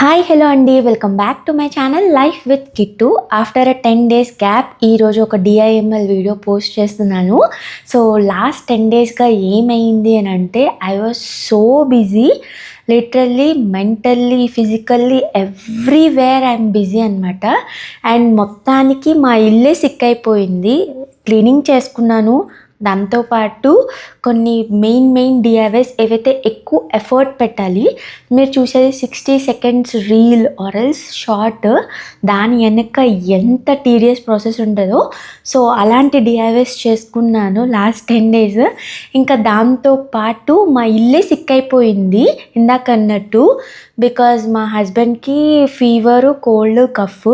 Hi hello అండి. Welcome back to my channel life with Kittu. After a ten days gap ఈరోజు ఒక DIML video post చేస్తున్నాను. So last ten డేస్గా ఏమైంది అని అంటే I was so busy. Literally mentally physically everywhere I'm busy అనమాట and మొత్తానికి మా ఇల్లే సిక్ అయిపోయింది. క్లీనింగ్ చేసుకున్నాను. దాంతోపాటు కొన్ని మెయిన్ మెయిన్ డిఐవైస్ ఏవైతే ఎక్కువ ఎఫర్ట్ పెట్టాలి మీరు చూసేది సిక్స్టీ సెకండ్స్ రీల్ ఆరల్స్ షార్ట్ దాని వెనక ఎంత టీడియస్ ప్రాసెస్ ఉంటుందో. సో అలాంటి డిఐవైస్ చేసుకున్నాను లాస్ట్ టెన్ డేస్ ఇంకా దాంతో పాటు మా ఇల్లే సిక్ అయిపోయింది ఇందాక అన్నట్టు. బికాజ్ మా హస్బెండ్కి ఫీవరు కోల్డ్ కఫ్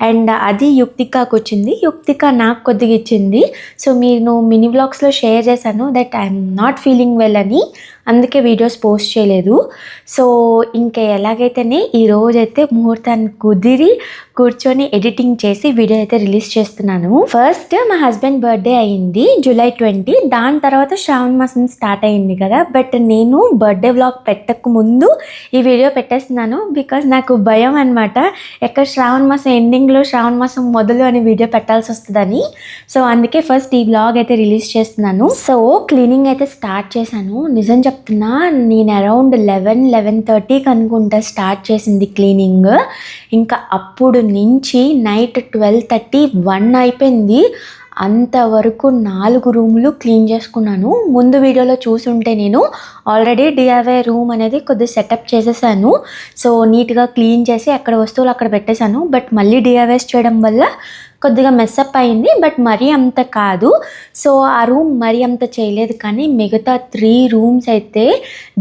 అండ్ అది యుక్తికాకు వచ్చింది యుక్తిక నాకు కొద్దిగా ఇచ్చింది. సో మీరు మినీ బ్లాగ్స్లో షేర్ చేశాను that I'm not feeling well అని. అందుకే వీడియోస్ పోస్ట్ చేయలేదు. సో ఇంకా ఎలాగైతేనే ఈ రోజైతే ముహూర్తాన్ని కుదిరి కూర్చొని ఎడిటింగ్ చేసి వీడియో అయితే రిలీజ్ చేస్తున్నాను. ఫస్ట్ మా హస్బెండ్ బర్త్డే అయింది జూలై ట్వంటీ. దాని తర్వాత శ్రావణ మాసం స్టార్ట్ అయింది కదా. బట్ నేను బర్త్డే వ్లాగ్ పెట్టక ముందు ఈ వీడియో పెట్టేస్తున్నాను బికాజ్ నాకు భయం అనమాట ఎక్కడ శ్రావణ మాసం ఎండింగ్లో శ్రావణ మాసం మొదలు అని వీడియో పెట్టాల్సి వస్తుందని. సో అందుకే ఫస్ట్ ఈ వ్లాగ్ అయితే రిలీజ్ చేస్తున్నాను. సో క్లీనింగ్ అయితే స్టార్ట్ చేశాను. నిజం చెప్తున్నా నేను అరౌండ్ లెవెన్ లెవెన్ థర్టీకి అనుకుంటా స్టార్ట్ చేసింది క్లీనింగ్ ఇంకా అప్పుడు నుంచి నైట్ ట్వెల్వ్ థర్టీ వన్ అయిపోయింది. అంతవరకు నాలుగు రూములు క్లీన్ చేసుకున్నాను. ముందు వీడియోలో చూసుంటే నేను ఆల్రెడీ డిఐవై రూమ్ అనేది కొద్దిగా సెటప్ చేసేసాను. సో నీట్గా క్లీన్ చేసి అక్కడ వస్తువులు అక్కడ పెట్టేశాను. బట్ మళ్ళీ డిఐవైస్ చేయడం వల్ల కొద్దిగా మెస్అప్ అయింది బట్ మరీ అంత కాదు. సో ఆ రూమ్ మరీ అంత చేయలేదు కానీ మిగతా త్రీ రూమ్స్ అయితే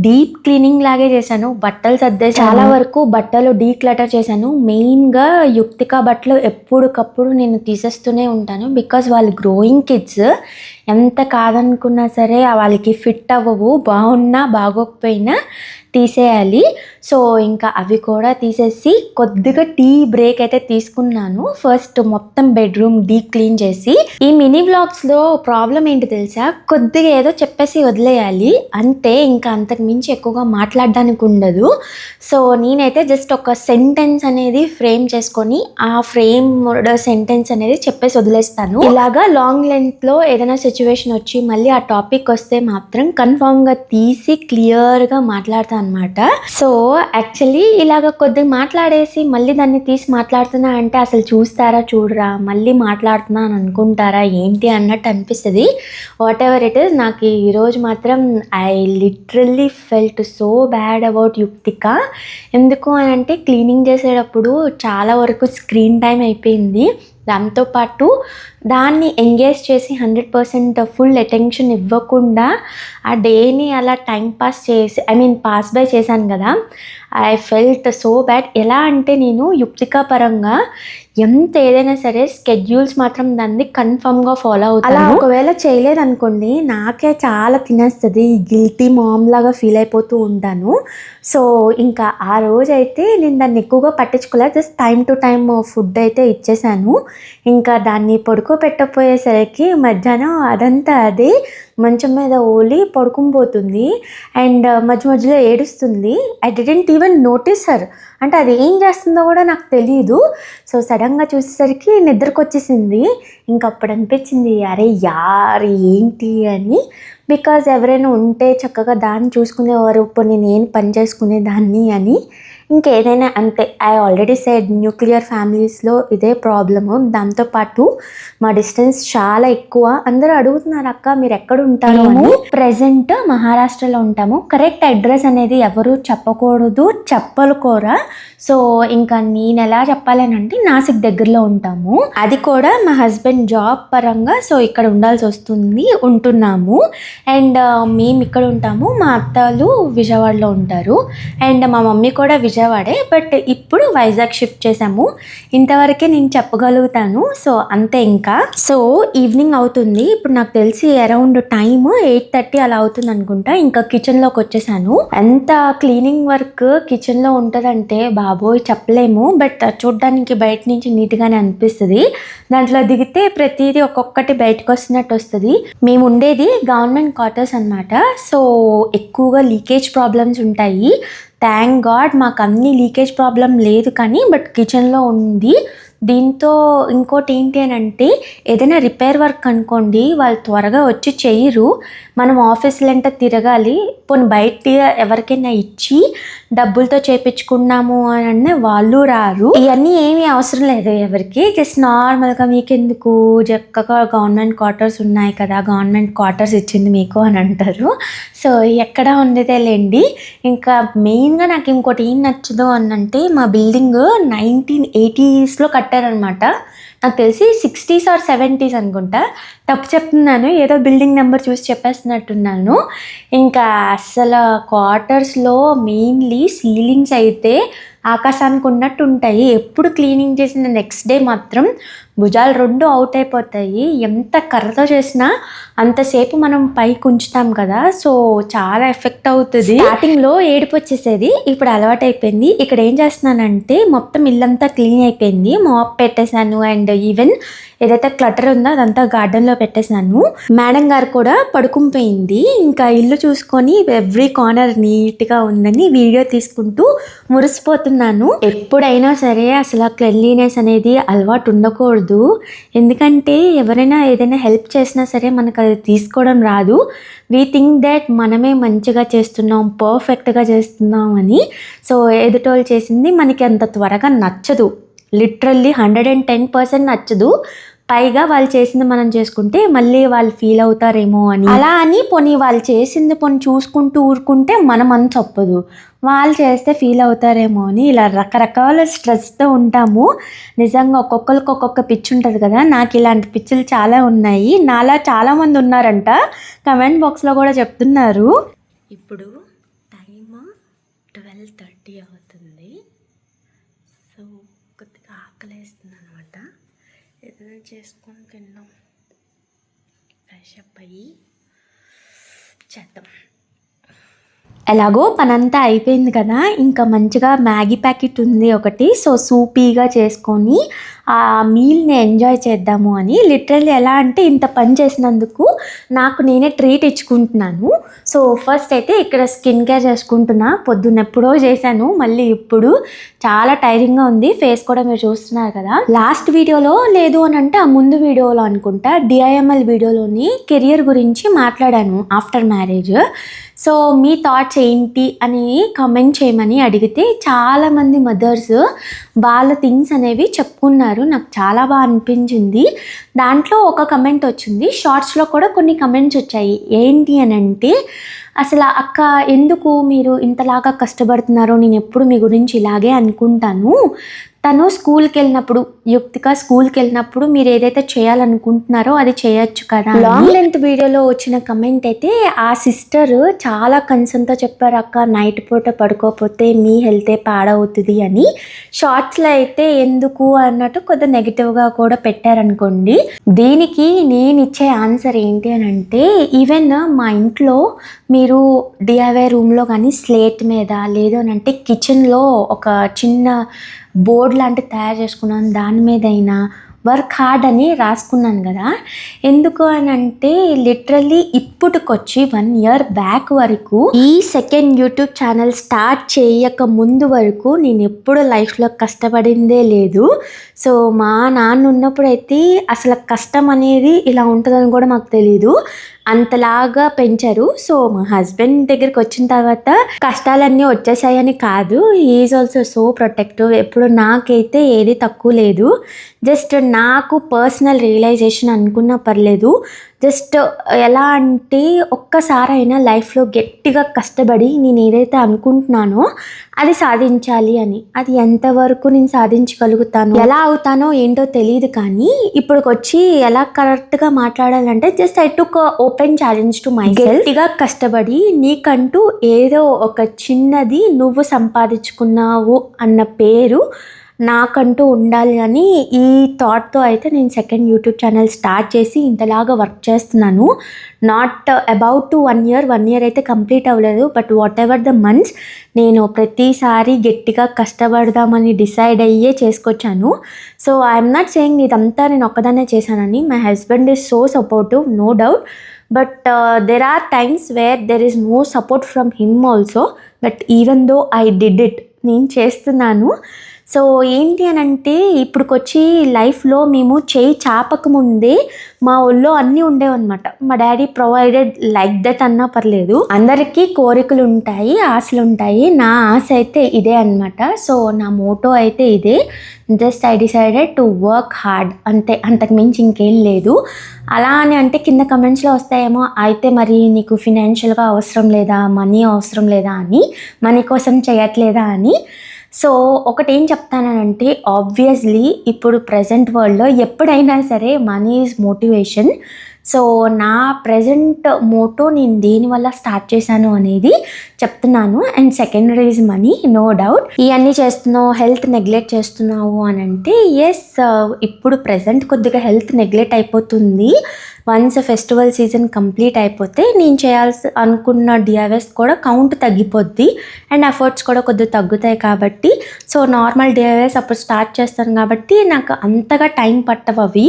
డీప్ క్లీనింగ్ లాగే చేశాను. బట్టలు సర్దే చాలా వరకు బట్టలు డీ క్లటర్ చేశాను. మెయిన్గా యుక్తిక బట్టలు ఎప్పటికప్పుడు నేను తీసేస్తూనే ఉంటాను బికాజ్ వాళ్ళు గ్రోయింగ్ కిడ్స్ ఎంత కాదనుకున్నా సరే వాళ్ళకి ఫిట్ అవ్వవు బాగున్నా బాగోకపోయినా తీసేయాలి. సో ఇంకా అవి కూడా తీసేసి కొద్దిగా టీ బ్రేక్ అయితే తీసుకున్నాను. ఫస్ట్ మొత్తం బెడ్రూమ్ డీప్ క్లీన్ చేసి ఈ మినీ వ్లాగ్స్లో ప్రాబ్లం ఏంటి తెలుసా? కొద్దిగా ఏదో చెప్పేసి వదిలేయాలి. అంటే ఇంకా అంతకు మించి ఎక్కువగా మాట్లాడడానికి ఉండదు. సో నేనైతే జస్ట్ ఒక సెంటెన్స్ అనేది ఫ్రేమ్ చేసుకొని ఆ ఫ్రేమ్ సెంటెన్స్ అనేది చెప్పేసి వదిలేస్తాను. ఇలాగా లాంగ్ లెంత్లో ఏదైనా సిచ్యువేషన్ వచ్చి మళ్ళీ ఆ టాపిక్ వస్తే మాత్రం కన్ఫామ్గా తీసి క్లియర్గా మాట్లాడతాను. అనమాట సో యాక్చువల్లీ ఇలాగ కొద్దిగా మాట్లాడేసి మళ్ళీ దాన్ని తీసి మాట్లాడుతున్నా అంటే అసలు చూస్తారా చూడరా మళ్ళీ మాట్లాడుతున్నా అని అనుకుంటారా ఏంటి అన్నట్టు అనిపిస్తుంది. వాట్ ఎవర్ ఇట్ ఇస్ నాకు ఈరోజు మాత్రం I literally felt so bad about Yukthika ఎందుకు అని అంటే క్లీనింగ్ చేసేటప్పుడు చాలా వరకు స్క్రీన్ టైం అయిపోయింది. దాంతోపాటు దాన్ని ఎంగేజ్ చేసి హండ్రెడ్ పర్సెంట్ ఫుల్ అటెన్షన్ ఇవ్వకుండా ఆ డేని అలా టైం పాస్ చేసి ఐ మీన్ పాస్ బై చేశాను కదా. I felt so bad. ఎలా అంటే నేను యుక్తికా పరంగా ఎంత ఏదైనా సరే స్కెడ్యూల్స్ మాత్రం దాన్ని కన్ఫర్మ్గా ఫాలో అవుతాను. అలా ఒకవేళ చేయలేదనుకోండి నాకే చాలా తినేస్తుంది గిల్టీ మామ్ లాగా ఫీల్ అయిపోతూ ఉంటాను. సో ఇంకా ఆ రోజైతే నేను దాన్ని ఎక్కువగా పట్టించుకోలేదు. Just time to time food అయితే ఇచ్చేసాను. ఇంకా దాన్ని పెట్టకపోయేసరికి మధ్యాహ్నం అదంతా అది మంచం మీద ఓలి పడుకుని పోతుంది అండ్ మధ్య మధ్యలో ఏడుస్తుంది. I didn't even notice her. అంటే అది ఏం చేస్తుందో కూడా నాకు తెలియదు సో సడన్గా చూసేసరికి నిద్రకు వచ్చేసింది ఇంకా అప్పుడు అనిపించింది అరే యార్ ఏంటి అని. బికాజ్ ఎవరైనా ఉంటే చక్కగా దాన్ని చూసుకునేవారు ఇప్పుడు నేను పని చేసుకునేదాన్ని అని. ఇంకేదైనా అంతే ఐ ఆల్రెడీ సైడ్ న్యూక్లియర్ ఫ్యామిలీస్లో ఇదే ప్రాబ్లము దాంతోపాటు మా డిస్టెన్స్ చాలా ఎక్కువ. అందరూ అడుగుతున్నారు అక్క మీరు ఎక్కడ ఉంటారు అని. ప్రజెంట్ మహారాష్ట్రలో ఉంటాము. కరెక్ట్ అడ్రస్ అనేది ఎవరు చెప్పకూడదు చెప్పలుకోరా. సో ఇంకా నేను ఎలా చెప్పాలని అంటే నాసిక్ దగ్గరలో ఉంటాము. అది కూడా మా హస్బెండ్ జాబ్ పరంగా సో ఇక్కడ ఉండాల్సి వస్తుంది ఉంటున్నాము. అండ్ మేము ఇక్కడ ఉంటాము మా అత్తలు విజయవాడలో ఉంటారు. అండ్ మా మమ్మీ కూడా విజయవాడే బట్ ఇప్పుడు వైజాగ్ షిఫ్ట్ చేసాము ఇంతవరకే నేను చెప్పగలుగుతాను. సో అంతే ఇంకా. సో ఈవినింగ్ అవుతుంది. ఇప్పుడు నాకు తెలిసి అరౌండ్ టైమ్ ఎయిట్ థర్టీ అలా అవుతుంది అనుకుంటా. ఇంకా కిచెన్లోకి వచ్చేసాను. ఎంత క్లీనింగ్ వర్క్ కిచెన్లో ఉంటుందంటే బాబోయ్ చెప్పలేము. బట్ చూడ్డానికి బయట నుంచి నీట్గానే అనిపిస్తుంది. దాంట్లో దిగితే ప్రతిదీ ఒక్కొక్కటి బయటకు వస్తున్నట్టు వస్తుంది. మేము ఉండేది గవర్నమెంట్ క్వార్టర్స్ అన్నమాట. సో ఎక్కువగా లీకేజ్ ప్రాబ్లమ్స్ ఉంటాయి. థ్యాంక్ గాడ్ మాకు అన్ని లీకేజ్ ప్రాబ్లం లేదు కానీ బట్ కిచెన్లో ఉంది. దీంతో ఇంకోటి ఏంటి అని అంటే ఏదైనా రిపేర్ వర్క్ అనుకోండి వాళ్ళు త్వరగా వచ్చి చేయరు. మనం ఆఫీసులంట తిరగాలి పోనీ బయట ఎవరికైనా ఇచ్చి డబ్బులతో చేపించుకున్నాము అని అంటే వాళ్ళు రారు. ఇవన్నీ ఏమీ అవసరం లేదు ఎవరికి. జస్ట్ నార్మల్గా మీకెందుకు? చక్కగా గవర్నమెంట్ క్వార్టర్స్ ఉన్నాయి కదా గవర్నమెంట్ క్వార్టర్స్ ఇచ్చింది మీకు అని అంటారు. సో ఎక్కడ ఉండేదే లేండి. ఇంకా మెయిన్గా నాకు ఇంకోటి ఏం నచ్చదు అని అంటే మా బిల్డింగ్ నైన్టీన్ ఎయిటీస్లో కట్టారనమాట నాకు తెలిసి సిక్స్టీస్ ఆర్ సెవెంటీస్ అనుకుంటా. తప్పు చెప్తున్నాను ఏదో బిల్డింగ్ నెంబర్ చూసి చెప్పేస్తున్నట్టున్నాను. ఇంకా అసలు క్వార్టర్స్లో మెయిన్లీ సీలింగ్స్ అయితే ఆకాశానికి ఉన్నట్టు ఉంటాయి. ఎప్పుడు క్లీనింగ్ చేసిన నెక్స్ట్ డే మాత్రం భుజాలు రెండు అవుట్ అయిపోతాయి. ఎంత కర్రతో చేసినా అంతసేపు మనం పైకి ఉంచుతాం కదా సో చాలా ఎఫెక్ట్ అవుతుంది. స్టార్టింగ్లో ఏడుపు వచ్చేసేది ఇప్పుడు అలవాటు అయిపోయింది. ఇక్కడ ఏం చేస్తున్నానంటే మొత్తం ఇల్లంతా క్లీన్ అయిపోయింది. మాప్ పెట్టేశాను అండ్ ఈవెన్ ఏదైతే క్లటర్ ఉందో అదంతా గార్డెన్లో పెట్టేశాను మేడం గారు కూడా పడుకుంపోయింది ఇంకా ఇల్లు చూసుకొని ఎవ్రీ కార్నర్ నీట్గా ఉందని వీడియో తీసుకుంటూ మురిసిపోతున్నాను. ఎప్పుడైనా సరే అసలు క్లెన్లీనెస్ అనేది అలవాటు ఉండకూడదు. ఎందుకంటే ఎవరైనా ఏదైనా హెల్ప్ చేసినా సరే మనకు అది తీసుకోవడం రాదు. వీ థింక్ దట్ మనమే మంచిగా చేస్తున్నాం పర్ఫెక్ట్గా చేస్తున్నాం అని. సో ఎదుటోళ్ళు చేసింది మనకి అంత త్వరగా నచ్చదు. Literally hundred and ten percent నచ్చదు. పైగా వాళ్ళు చేసింది మనం చేసుకుంటే మళ్ళీ వాళ్ళు ఫీల్ అవుతారేమో అని. అలా అని పోనీ వాళ్ళు చేసింది పోనీ చూసుకుంటూ ఊరుకుంటే మనం అంత తప్పదు వాళ్ళు చేస్తే ఫీల్ అవుతారేమో అని ఇలా రకరకాల స్ట్రెస్తో ఉంటాము. నిజంగా ఒక్కొక్కరికి ఒక్కొక్క పిచ్చి ఉంటుంది కదా. నాకు ఇలాంటి పిచ్చులు చాలా ఉన్నాయి. నాలా చాలామంది ఉన్నారంట. కమెంట్ బాక్స్లో కూడా చెప్తున్నారు. ఇప్పుడు టైమ్ ట్వెల్వ్ థర్టీ అవుతుంది సో కొద్దిగా ఆకలేస్తుంది అనమాట ఏదైనా చేసుకొని తిన్నాం. ఫ్రెష్ అప్ అయ్యి చేద్దాం. ఎలాగో పనంతా అయిపోయింది కదా ఇంకా మంచిగా మ్యాగీ ప్యాకెట్ ఉంది ఒకటి. సో సూపీగా చేసుకొని ఆ మీల్ని ఎంజాయ్ చేద్దాము అని లిటరల్లీ ఎలా అంటే ఇంత పని చేసినందుకు నాకు నేనే ట్రీట్ ఇచ్చుకుంటున్నాను. సో ఫస్ట్ అయితే ఇక్కడ స్కిన్ కేర్ చేసుకుంటున్నా. పొద్దున్న ఎప్పుడో చేశాను. మళ్ళీ ఇప్పుడు చాలా టైరింగ్గా ఉంది. ఫేస్ కూడా మీరు చూస్తున్నారు కదా. లాస్ట్ వీడియోలో లేదు అని అంటే ఆ ముందు వీడియోలో అనుకుంటా డిఐఎంఎల్ వీడియోలోని కెరియర్ గురించి మాట్లాడాను ఆఫ్టర్ మ్యారేజ్. సో మీ థాట్స్ ఏంటి అని కమెంట్ చేయమని అడిగితే చాలామంది మదర్స్ వాళ్ళ థింగ్స్ అనేవి చెప్పుకున్నారు. నాకు చాలా బాగా అనిపించింది. దాంట్లో ఒక కమెంట్ వచ్చింది. షార్ట్స్లో కూడా కొన్ని కమెంట్స్ వచ్చాయి. ఏంటి అని అంటే అసలు అక్క ఎందుకు మీరు ఇంతలాగా కష్టపడుతున్నారో నేను ఎప్పుడు మీ గురించి ఇలాగే అనుకుంటాను. తను స్కూల్కి వెళ్ళినప్పుడు యుక్తిగా స్కూల్కి వెళ్ళినప్పుడు మీరు ఏదైతే చేయాలనుకుంటున్నారో అది చేయొచ్చు కదా లాంగ్ లెంత్ వీడియోలో వచ్చిన కమెంట్ అయితే ఆ సిస్టర్ చాలా కన్సర్న్తో చెప్పారు అక్క నైట్ పూట పడుకోకపోతే మీ హెల్తే పాడవుతుంది అని. షార్ట్స్లో అయితే ఎందుకు అన్నట్టు కొద్దిగా నెగిటివ్గా కూడా పెట్టారనుకోండి. దీనికి నేను ఇచ్చే ఆన్సర్ ఏంటి అని అంటే ఈవెన్ మా ఇంట్లో మీరు డిఐవై రూమ్లో కానీ స్లేట్ మీద లేదు అని అంటే కిచెన్లో ఒక చిన్న బోర్డ్ లాంటిది తయారు చేసుకున్నాను. దాని మీద అయినా వర్క్ హార్డ్ అని రాసుకున్నాను కదా. ఎందుకు అని అంటే లిటరల్లీ ఇప్పటికొచ్చి వన్ ఇయర్ బ్యాక్ వరకు ఈ సెకండ్ యూట్యూబ్ ఛానల్ స్టార్ట్ చేయక ముందు వరకు నేను ఎప్పుడు లైఫ్లో కష్టపడిందే లేదు. సో మా నాన్న ఉన్నప్పుడైతే అసలు కష్టం అనేది ఇలా ఉంటుందని కూడా మాకు తెలియదు అంతలాగా పెంచారు. సో మా హస్బెండ్ దగ్గరికి వచ్చిన తర్వాత కష్టాలన్నీ వచ్చేసాయని కాదు. ఈజ్ ఆల్సో సో ప్రొటెక్టివ్ ఎప్పుడు నాకైతే ఏది తక్కువ లేదు. జస్ట్ నాకు పర్సనల్ రియలైజేషన్ అనుకున్నా పర్లేదు. జస్ట్ ఎలా అంటే ఒక్కసారైనా లైఫ్లో గట్టిగా కష్టపడి నేను ఏదైతే అనుకుంటున్నానో అది సాధించాలి అని. అది ఎంతవరకు నేను సాధించగలుగుతాను ఎలా అవుతానో ఏంటో తెలియదు కానీ ఇప్పటికి వచ్చి ఎలా కరెక్ట్గా మాట్లాడాలంటే just I took open challenge to my గట్టిగా కష్టపడి నీకంటూ ఏదో ఒక చిన్నది నువ్వు సంపాదించుకున్నావు అన్న పేరు నాకంటూ ఉండాలి అని ఈ థాట్తో అయితే నేను సెకండ్ యూట్యూబ్ ఛానల్ స్టార్ట్ చేసి ఇంతలాగా వర్క్ చేస్తున్నాను. Not about to one year one year అయితే కంప్లీట్ అవ్వలేదు but whatever the months నేను ప్రతిసారి గట్టిగా కష్టపడదామని డిసైడ్ అయ్యే చేసుకొచ్చాను. సో ఐఎమ్ నాట్ సేయింగ్ ఇదంతా నేను ఒక్కదాన్నే చేశానని my husband is so supportive no doubt but there are times where there is no support from him also but even though I did it నేను చేస్తున్నాను. సో ఏంటి అని అంటే ఇప్పుడుకొచ్చి లైఫ్లో మేము చేయి చాపక ముందే మా ఊళ్ళో అన్నీ ఉండేవన్నమాట. మా డాడీ ప్రొవైడెడ్ లైక్ దట్ అన్నా పర్లేదు. అందరికీ కోరికలు ఉంటాయి ఆశలు ఉంటాయి నా ఆశ అయితే ఇదే అనమాట సో నా మోటో అయితే ఇదే. Just I decided to work hard అంతే అంతకు మించి ఇంకేం లేదు. అలా అని అంటే కింద కమెంట్స్లో వస్తాయేమో అయితే మరి నీకు ఫినాన్షియల్గా అవసరం లేదా? మనీ అవసరం లేదా? అని మనీ కోసం చేయట్లేదా అని. సో ఒకటి ఏం చెప్తానంటే ఆబ్వియస్లీ ఇప్పుడు ప్రజెంట్ వరల్డ్లో ఎప్పుడైనా సరే మనీ ఈజ్ మోటివేషన్ సో నా ప్రజెంట్ మోటో నేను దేనివల్ల స్టార్ట్ చేశాను అనేది చెప్తున్నాను. And second reason money no doubt ఇవన్నీ చేస్తున్నావు హెల్త్ నెగ్లెక్ట్ చేస్తున్నావు అని అంటే ఎస్ ఇప్పుడు ప్రజెంట్ కొద్దిగా హెల్త్ నెగ్లెక్ట్ అయిపోతుంది. వన్స్ ఫెస్టివల్ సీజన్ కంప్లీట్ అయిపోతే నేను చేయాల్సి అనుకున్న డిఐవైస్ కూడా కౌంట్ తగ్గిపోద్ది. అండ్ ఎఫర్ట్స్ కూడా కొద్దిగా తగ్గుతాయి కాబట్టి సో నార్మల్ డిఐవైస్ అప్పుడు స్టార్ట్ చేస్తాను కాబట్టి నాకు అంతగా టైం పట్టవు అవి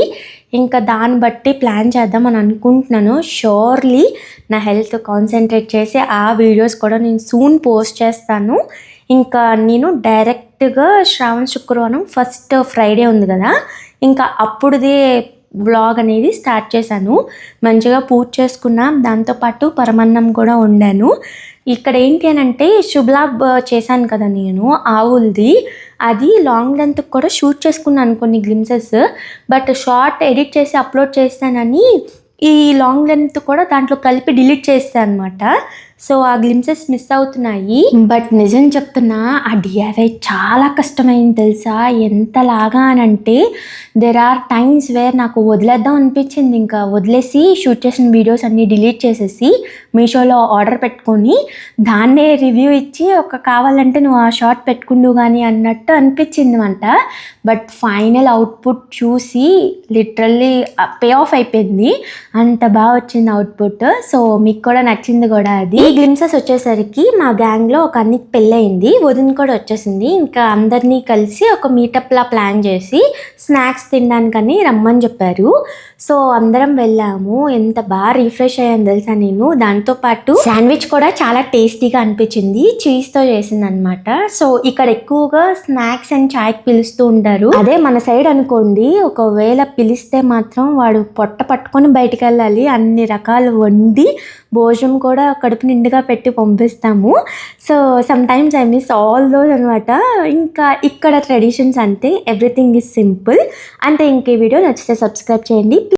ఇంకా దాన్ని బట్టి ప్లాన్ చేద్దామని అనుకుంటున్నాను. షోర్లీ నా హెల్త్ కాన్సన్ట్రేట్ చేసి ఆ వీడియోస్ కూడా నేను సూన్ పోస్ట్ చేస్తాను. ఇంకా నేను డైరెక్ట్గా శ్రావణ శుక్రవారం ఫస్ట్ ఫ్రైడే ఉంది కదా. ఇంకా అప్పుడుదే వ్లాగ్ అనేది స్టార్ట్ చేశాను. మంచిగా పూజ చేసుకున్నా. దాంతోపాటు పరమన్నం కూడా వండాను. ఇక్కడ ఏంటి అని అంటే శుభ్లాబ్ చేశాను కదా నేను ఆవులది. అది లాంగ్ లెంత్ కూడా షూట్ చేసుకున్నాను కొన్ని గ్లిమ్సెస్ బట్ షార్ట్ ఎడిట్ చేసి అప్లోడ్ చేస్తానని ఈ లాంగ్ లెంత్ కూడా దాంట్లో కలిపి డిలీట్ చేస్తాను అనమాట సో ఆ గ్లిమ్సెస్ మిస్ అవుతున్నాయి. బట్ నిజం చెప్తున్నా ఆ డిఐవై చాలా కష్టమైంది తెలుసా? ఎంతలాగా అని అంటే దెర్ ఆర్ టైమ్స్ వేర్ నాకు వదిలేద్దాం అనిపించింది. ఇంకా వదిలేసి షూట్ చేసిన వీడియోస్ అన్నీ డిలీట్ చేసేసి మీషోలో ఆర్డర్ పెట్టుకొని దాన్నే రివ్యూ ఇచ్చి ఒక కావాలంటే నువ్వు ఆ షార్ట్ పెట్టుకుండు కానీ అన్నట్టు అనిపించింది అంట బట్ ఫైనల్ అవుట్పుట్ చూసి లిటరల్లీ పే ఆఫ్ అయిపోయింది. అంత బాగా వచ్చింది అవుట్పుట్. సో మీకు కూడా నచ్చింది కూడా అది. ఈ గ్లిమ్సెస్ వచ్చేసరికి మా గ్యాంగ్లో ఒక అన్నికి పెళ్ళయింది. వదిన కూడా వచ్చేసింది. ఇంకా అందరినీ కలిసి ఒక మీటప్లా ప్లాన్ చేసి స్నాక్స్ తినడానికని రమ్మని చెప్పారు. సో అందరం వెళ్ళాము. ఎంత బాగా రిఫ్రెష్ అయ్యాను తెలుసా నేను? దాంతోపాటు శాండ్విచ్ కూడా చాలా టేస్టీగా అనిపించింది. చీజ్తో చేసింది అనమాట సో ఇక్కడ ఎక్కువగా స్నాక్స్ అండ్ చాయ్కి పిలుస్తూ ఉంటారు అదే మన సైడ్ అనుకోండి ఒకవేళ పిలిస్తే మాత్రం వాడు పొట్ట పట్టుకొని బయటికి వెళ్ళాలి అన్ని రకాలు వండి భోజనం కూడా కడుపు నిండుగా పెట్టి పంపిస్తాము. So sometimes I miss all those అనమాట ఇంకా ఇక్కడ ట్రెడిషన్స్ అంతే. ఎవ్రీథింగ్ ఈజ్ సింపుల్ అంతే ఇంకే వీడియో నచ్చితే సబ్స్క్రైబ్ చేయండి.